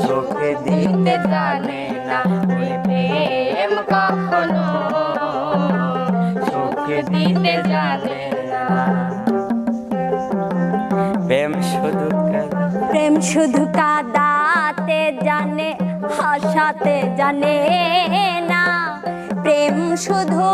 সুখ দিতে জানে না ওই প্রেম কখনো। সুখ দিতে জানে না। প্রেম শুধু প্রেম শুধু কাদাতে জানে, হাসাতে জানে না। প্রেম শুধু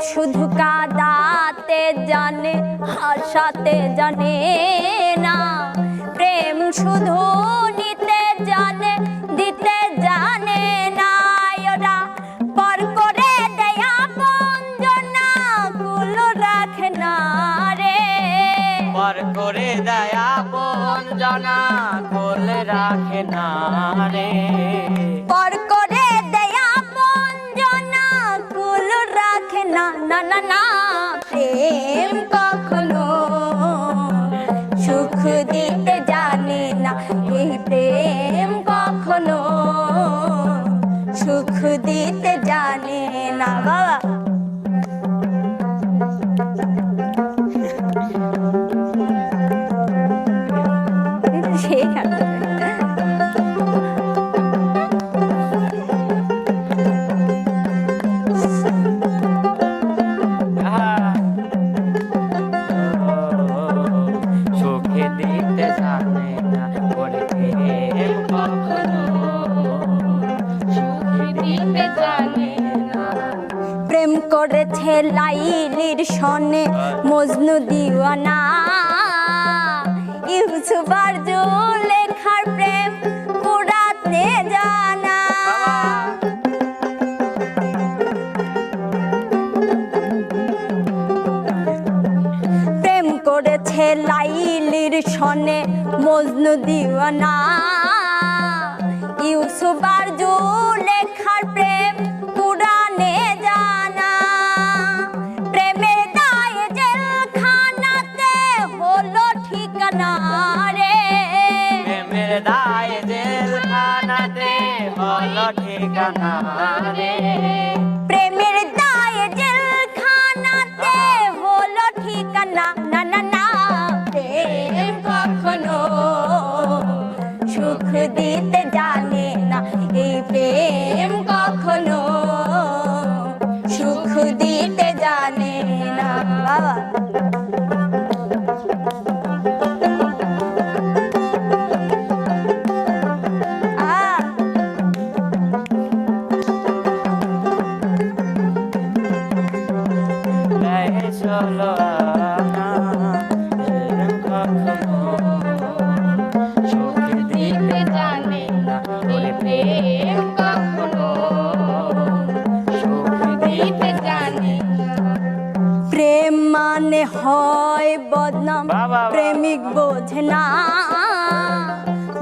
শুধু কাদাতে জানে হাসাতে জানে না। প্রেম শুধু নিতে জানে দিতে জানে না। ওরা পর করে দেয়া বঞ্জনা কুলো রাখে না রে। পর করে দয়া বন জানা কোলে রাখে না রে। পর না না না, প্রেম কখনো সুখ দিতে জানে না। এই প্রেম কখনো সুখ দিতে জানে না। বাবা। লাইলির সনে, মজনু দিওয়ানা। ইউসুফ লেখার প্রেম পুরাতে জানা। প্রেম করেছে লাইলির সনে, মজনু দিওয়ানা। ইউসুফ লেখার প্রেম রে প্রেমের দায়ে জেলখানাতে হলো ঠিকানা। না না না, প্রেম কখনো সুখ দিতে জানে না। এই প্রেম প্রেম কখনো জানে না ওরে প্রেম কখনো সুখে দিতে জানে প্রেম মানে হয় বদনাম। প্রেমিক বোঝে না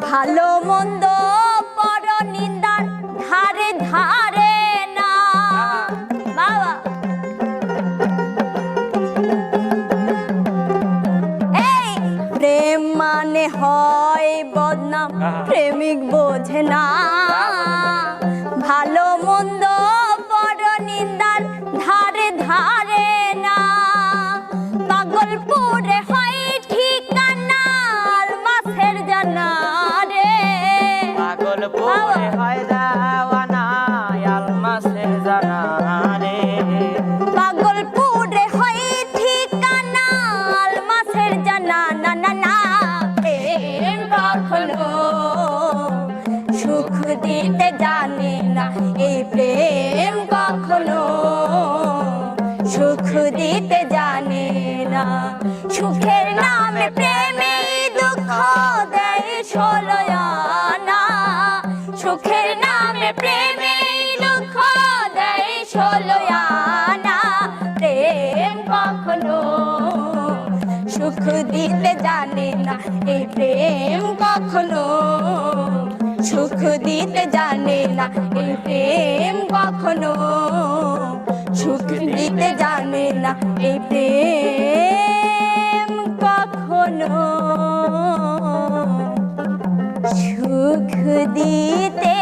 ভালো মন্দ পর নিন্দার ধারে ধারে প্রেমিক বোঝে না। ভালো মন্দ বড় নিন্দার ধারে ধারে না। পাগলপুরে হয় ঠিকানা আর মাছের জানা রে পাগলপুরে হয় দিতে জানে না এই প্রেম কখনো সুখ দিতে জানে না। সুখের নামে প্রেমে দুঃখ দেয় ষোলয়ানা সুখের নামে প্রেমে দুঃখ দেয় ষোলো আনা। প্রেম কখনো সুখ দিতে জানে না এই প্রেম কখনো সুখ দিতে জানে না এই প্রেম কখনো। সুখ দিতে জানে না এই প্রেম কখনো। সুখ দিতে